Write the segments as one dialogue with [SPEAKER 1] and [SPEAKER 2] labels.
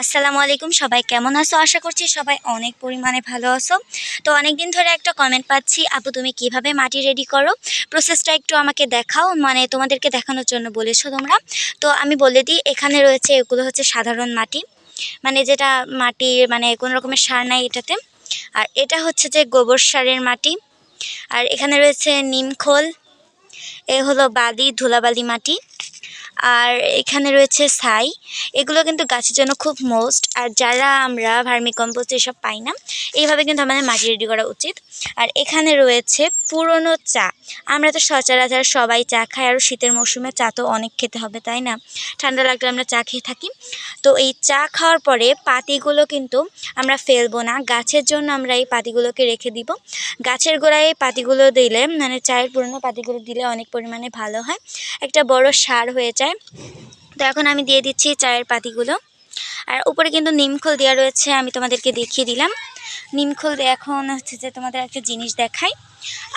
[SPEAKER 1] আসসালামু আলাইকুম। সবাই কেমন আছো? আশা করছি সবাই অনেক পরিমাণে ভালো আছো। তো অনেক দিন ধরে একটা কমেন্ট পাচ্ছি, আপু, তুমি কীভাবে মাটি রেডি করো? প্রসেসটা একটু আমাকে দেখাও মানে তোমাদেরকে দেখানোর জন্য বলেছ তোমরা। তো আমি বলে দিই, এখানে রয়েছে এগুলো হচ্ছে সাধারণ মাটি মানে যেটা মাটি মানে কোনো রকমের সার নাই এটাতে। আর এটা হচ্ছে যে গোবর সারের মাটি। আর এখানে রয়েছে নিমখোল এ হলো বালি, ধুলাবালি মাটি। আর এখানে রয়েছে ছাই। এগুলো কিন্তু গাছের জন্য খুব মোস্ট। আর যারা আমরা ভার্মি কম্পোস্ট এসব পাই না, এইভাবে কিন্তু আমাদের মাটি রেডি করা উচিত। আর এখানে রয়েছে পুরনো চা। আমরা তো সচরাচর সবাই চা খাই আর শীতের মৌসুমে চা তো অনেক খেতে হবে, তাই না? ঠান্ডা লাগলে আমরা চা খেয়ে থাকি। তো এই চা খাওয়ার পরে পাতিগুলো কিন্তু আমরা ফেলব না। গাছের জন্য আমরা এই পাতিগুলোকে রেখে দিব। গাছের গোড়ায় এই পাতিগুলো দিলে মানে চায়ের পুরনো পাতিগুলো দিলে অনেক পরিমাণে ভালো হয়। একটা বড় সার হয়ে যায়। তো এখন আমি দিয়ে দিচ্ছি চায়ের পাতিগুলো। আর উপরে কিন্তু নিমখোল দেওয়া রয়েছে, আমি তোমাদেরকে দেখিয়ে দিলাম। নিমখোল এখন হচ্ছে যে তোমাদের একটা জিনিস দেখাই।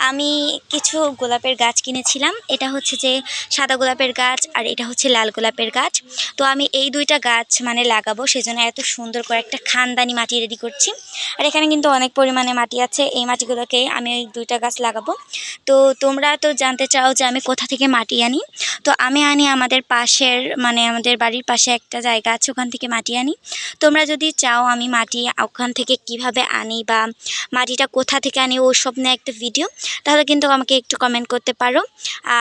[SPEAKER 1] আমি কিছু গোলাপের গাছ কিনেছিলাম। এটা হচ্ছে যে সাদা গোলাপের গাছ আর এটা হচ্ছে লাল গোলাপের গাছ। তো আমি এই দুইটা গাছ মানে লাগাবো, সেজন্য এত সুন্দর করে একটা খানদানি মাটি রেডি করছি। আর এখানে কিন্তু অনেক পরিমাণে মাটি আছে, এই মাটিগুলোকে আমি ওই দুইটা গাছ লাগাবো। তো তোমরা তো জানতে চাও যে আমি কোথা থেকে মাটি আনি। তো আমি আনি আমাদের পাশের মানে আমাদের বাড়ির পাশে একটা জায়গা আছে, ওখান থেকে মাটি আনি। তোমরা যদি চাও আমি মাটি ওখান থেকে কীভাবে আনি বা মাটিটা কোথা থেকে আনি ওসব নিয়ে একটা ভিডিও তাহলে কিন্তু আমাকে একটু কমেন্ট করতে পারো।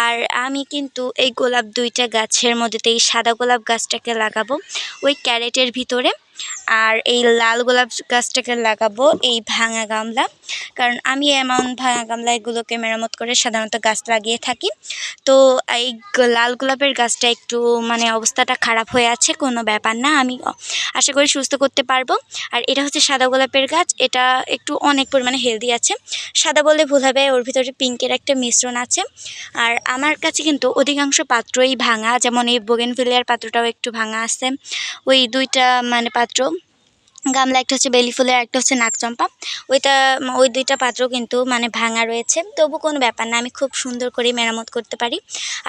[SPEAKER 1] আর আমি কিন্তু এই গোলাপ দুইটা গাছের মধ্যে, এই সাদা গোলাপ গাছটাকে লাগাবো, ওই ক্যারেটের ভিতরে। আর এই লাল গোলাপ গাছটাকে লাগাবো এই ভাঙা গামলা। কারণ আমি এমন ভাঙা গামলা এগুলোকে মেরামত করে সাধারণত গাছ লাগিয়ে থাকি। তো এই লাল গোলাপের গাছটা একটু মানে অবস্থাটা খারাপ হয়ে আছে, কোনো ব্যাপার না। আমি আশা করি সুস্থ করতে পারব। আর এটা হচ্ছে সাদা গোলাপের গাছ, এটা একটু অনেক পরিমাণে হেলদি আছে। সাদা বলে ভুল হবে, ওর ভিতরে পিঙ্কের একটা মিশ্রণ আছে। আর আমার কাছে কিন্তু অধিকাংশ পাত্রই ভাঙা, যেমন এই বোগেনভিলিয়ার পাত্রটাও একটু ভাঙা আছে। ওই দুইটা মানে পাত্র spectrum. গামলা, একটা হচ্ছে বেলি ফুলের একটা হচ্ছে নাকচম্পা ওইটা, ওই দুইটা পাত্র কিন্তু মানে ভাঙা রয়েছে। তবু কোনো ব্যাপার না, আমি খুব সুন্দর করে মেরামত করতে পারি।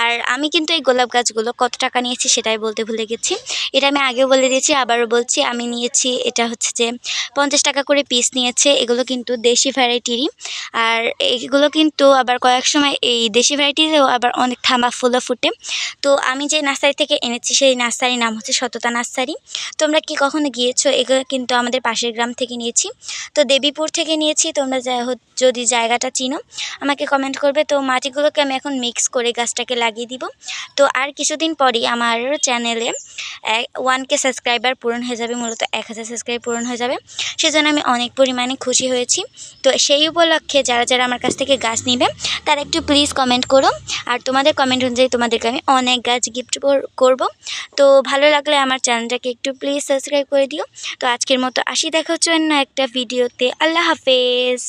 [SPEAKER 1] আর আমি কিন্তু এই গোলাপ গাছগুলো কত টাকা নিয়েছি সেটাই বলতে ভুলে গেছি। এটা আমি আগেও বলে দিয়েছি, আবারও বলছি। আমি নিয়েছি, এটা হচ্ছে যে পঞ্চাশ টাকা করে পিস নিয়েছে। এগুলো কিন্তু দেশি ভ্যারাইটিরই। আর এগুলো কিন্তু আবার কয়েক সময় এই দেশি ভ্যারাইটিরও আবার অনেক থামা ফুলও ফুটে। তো আমি যে নার্সারি থেকে এনেছি, সেই নার্সারির নাম হচ্ছে সততা নার্সারি। তোমরা কি কখনো গিয়েছো? এগুলো কিন্তু আমাদের পাশের গ্রাম থেকে নিয়েছি। তো দেবীপুর থেকে নিয়েছি, তোমরা যদি জায়গাটা চিনো, আমাকে কমেন্ট করবে। তো মাটিগুলোকে আমি এখন মিক্স করে গাছটাকে লাগিয়ে দিব। তো আর কিছুদিন পরই আমার চ্যানেলে ওয়ান কে সাবস্ক্রাইবার পূরণ হয়ে যাবে, মূলত এক হাজার সাবস্ক্রাইব পূরণ হয়ে যাবে। সেজন্য আমি অনেক পরিমাণে খুশি হয়েছি। তো সেই উপলক্ষে যারা যারা আমার কাছ থেকে গাছ নিবে, তারা একটু প্লিজ কমেন্ট করো। আর তোমাদের কমেন্ট অনুযায়ী তোমাদেরকে আমি অনেক গাছ গিফট করব। তো ভালো লাগলে আমার চ্যানেলটাকে একটু প্লিজ সাবস্ক্রাইব করে দিও। তো আজকের মতো আসি দেখা হচ্ছে না একটা ভিডিওতে। আল্লাহ হাফেজ।